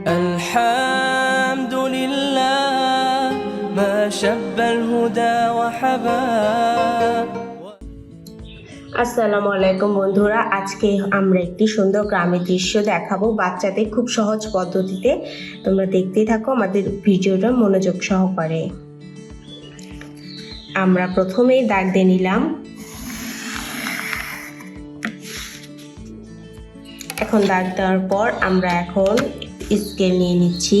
الحمد لله ما شب الهدى وحبا আসসালামু আলাইকুম বন্ধুরা আজকে আমরা একটি সুন্দর গ্রামের দৃশ্য দেখাবো বাচ্চাদের খুব সহজ পদ্ধতিতে তোমরা দেখতেই থাকো আমাদের ভিডিওটা মনোযোগ সহকারে আমরা প্রথমেই দাগ দিয়ে নিলাম এখন দাগ দেওয়ার পর আমরা এখন স্কেল নিয়ে নিচ্ছি।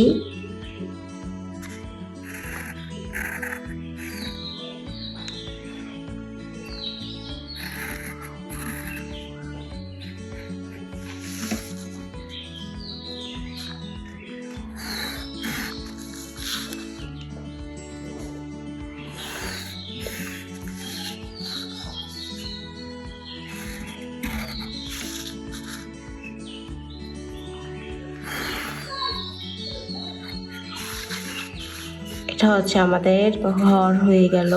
এটা হচ্ছে আমাদের ঘর হয়ে গেল।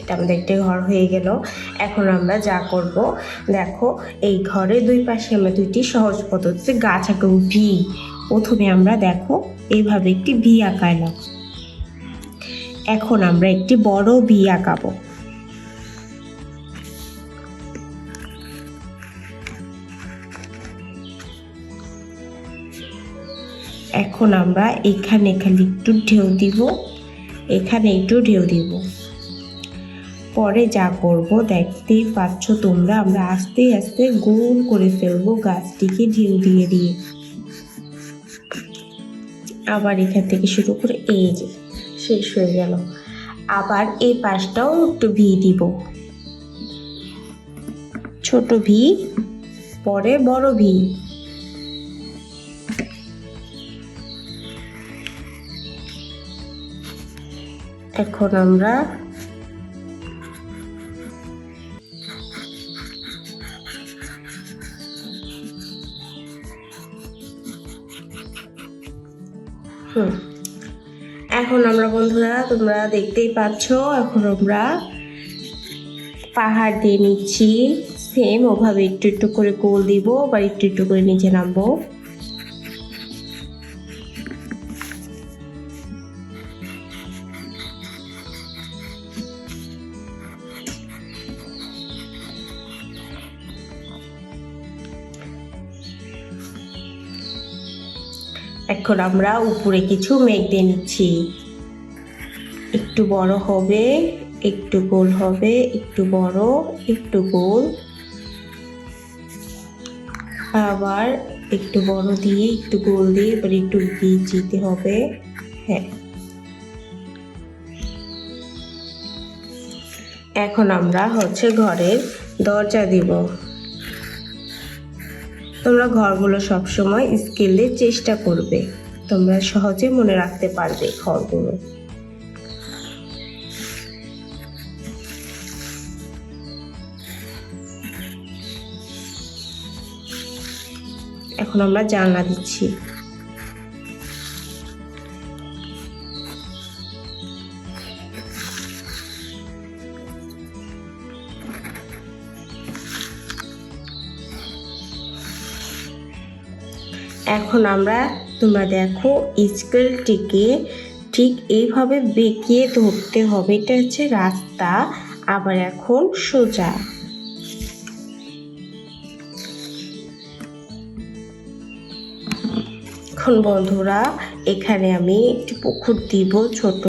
এটা আমাদের একটি ঘর হয়ে গেল। এখন আমরা যা করব, দেখো, এই ঘরের দুই পাশে আমরা দুইটি সহজ পদ্ধতিতে গাছ আঁকাবো ভি। প্রথমে আমরা দেখো এইভাবে একটি ভি আঁকাইলাম এখন আমরা একটি বড় ভি আঁকাবো। এখন আমরা এখানে খালি একটু ঢেউ দিব। এখানে একটু ঢেউ দিব। পরে যা করব, দেখতেই পাচ্ছ তোমরা, আমরা আস্তে আস্তে গোল করে ফেলব গাছটিকে ঢেউ দিয়ে দিয়ে। আবার এখান থেকে শুরু করে এই যে, শেষ হয়ে গেল। আবার এই পাশটাও একটু ভি দিব। ছোট ভি, পরে বড় ভি। এখন আমরা হুম। এখন আমরা বন্ধুরা, তোমরা দেখতেই পাচ্ছ, এখন আমরা পাহাড় দিয়ে নিচ্ছি। সেম ওভাবে একটু একটু করে গোল দিব বা একটু একটু করে নিচে নামবো। এখন আমরা উপরে কিছু মেঘ দিয়ে নিচ্ছি। একটু বড় হবে, একটু গোল হবে, একটু বড়, একটু গোল। আবার একটু বড় দিয়ে, একটু গোল দিয়ে, এবার একটু দিয়ে দিতে হবে। হ্যাঁ। এখন আমরা হচ্ছে ঘরের দরজা দিব। তোমরা ঘরগুলো সবসময় স্কেলে চেষ্টা করবে। তোমরা সহজে মনে রাখতে পারবে ঘরগুলো। এখন আমরা জানলা দিচ্ছি। এখন আমরা তোমরা দেখো স্কেলটিকে ঠিক এইভাবে বেঁকিয়ে ধরতে হবে। এটা হচ্ছে রাস্তা, আবার এখন সোজা। এখন বন্ধুরা, এখানে আমি একটি পুকুর দিব ছোট।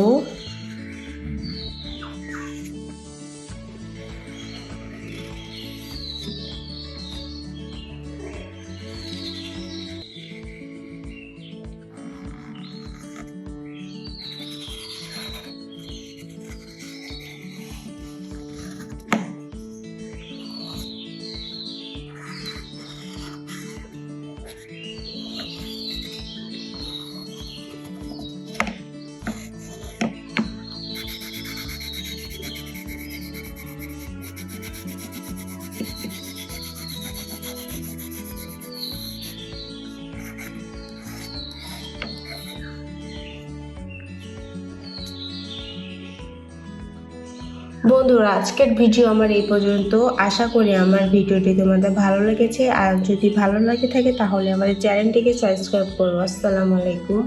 বন্ধুরা, আজকের ভিডিও আমার এই পর্যন্ত। আশা করি আমার ভিডিওটি তোমাদের ভালো লেগেছে। আর যদি ভালো লাগে থাকে, তাহলে আমার চ্যানেলটিকে সাবস্ক্রাইব করব আসসালামু আলাইকুম।